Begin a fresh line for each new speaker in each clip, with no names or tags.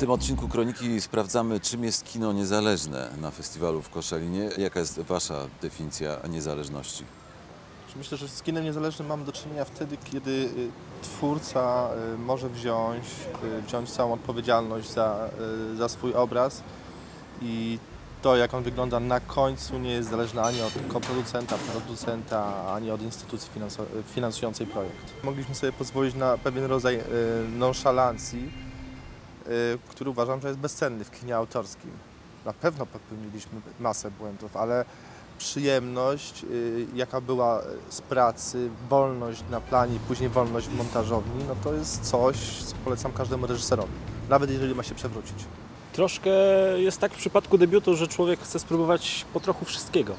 tym odcinku Kroniki sprawdzamy, czym jest kino niezależne na festiwalu w Koszalinie. Jaka jest Wasza definicja niezależności?
Myślę, że z kinem niezależnym mamy do czynienia wtedy, kiedy y, twórca y, może wziąć, y, wziąć całą odpowiedzialność za, za swój obraz i to, jak on wygląda na końcu, nie jest zależne ani od koproducenta, producenta, ani od instytucji finansującej projekt. Mogliśmy sobie pozwolić na pewien rodzaj nonszalancji, który uważam, że jest bezcenny w kinie autorskim. Na pewno popełniliśmy masę błędów, ale przyjemność, y, jaka była z pracy, wolność na planie, później wolność w montażowni, no to jest coś, co polecam każdemu reżyserowi, nawet jeżeli ma się przewrócić.
Troszkę jest tak w przypadku debiutu, że człowiek chce spróbować po trochu wszystkiego.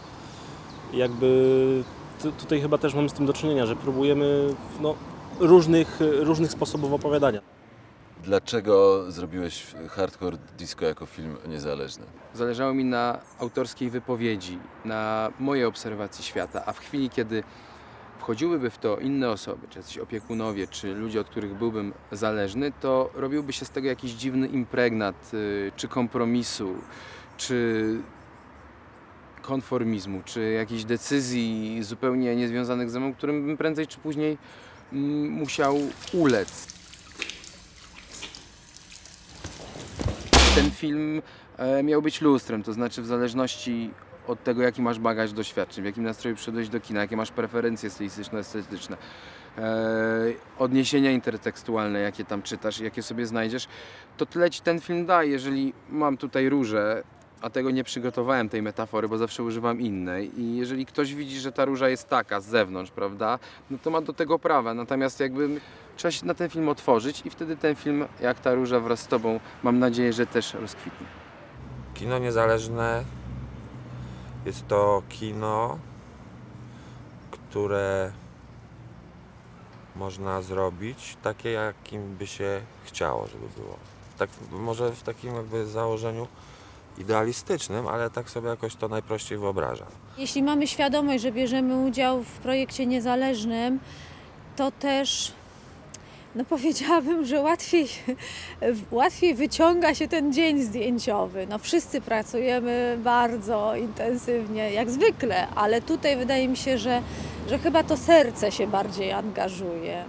Jakby tu- tutaj chyba też mamy z tym do czynienia, że próbujemy no, różnych, różnych sposobów opowiadania.
Dlaczego zrobiłeś Hardcore Disco jako film niezależny?
Zależało mi na autorskiej wypowiedzi, na mojej obserwacji świata, a w chwili, kiedy wchodziłyby w to inne osoby, czy jacyś opiekunowie, czy ludzie, od których byłbym zależny, to robiłby się z tego jakiś dziwny impregnat, y, czy kompromisu, czy konformizmu, czy jakichś decyzji zupełnie niezwiązanych ze mną, którym bym prędzej czy później mm, musiał ulec. Ten film e, miał być lustrem, to znaczy w zależności od tego, jaki masz bagaż doświadczeń, w jakim nastroju przyszedłeś do kina, jakie masz preferencje stylistyczne, estetyczne, e, odniesienia intertekstualne, jakie tam czytasz, jakie sobie znajdziesz, to tyle ci ten film da. Jeżeli mam tutaj różę, a tego nie przygotowałem, tej metafory, bo zawsze używam innej i jeżeli ktoś widzi, że ta róża jest taka z zewnątrz, prawda, no to ma do tego prawa. Natomiast jakby trzeba się na ten film otworzyć i wtedy ten film, jak ta róża wraz z tobą, mam nadzieję, że też rozkwitnie.
Kino niezależne jest to kino, które można zrobić takie, jakim by się chciało, żeby było. Tak, może w takim jakby założeniu idealistycznym, ale tak sobie jakoś to najprościej wyobrażam.
Jeśli mamy świadomość, że bierzemy udział w projekcie niezależnym, to też no powiedziałabym, że łatwiej, łatwiej wyciąga się ten dzień zdjęciowy. No wszyscy pracujemy bardzo intensywnie, jak zwykle, ale tutaj wydaje mi się, że, że chyba to serce się bardziej angażuje.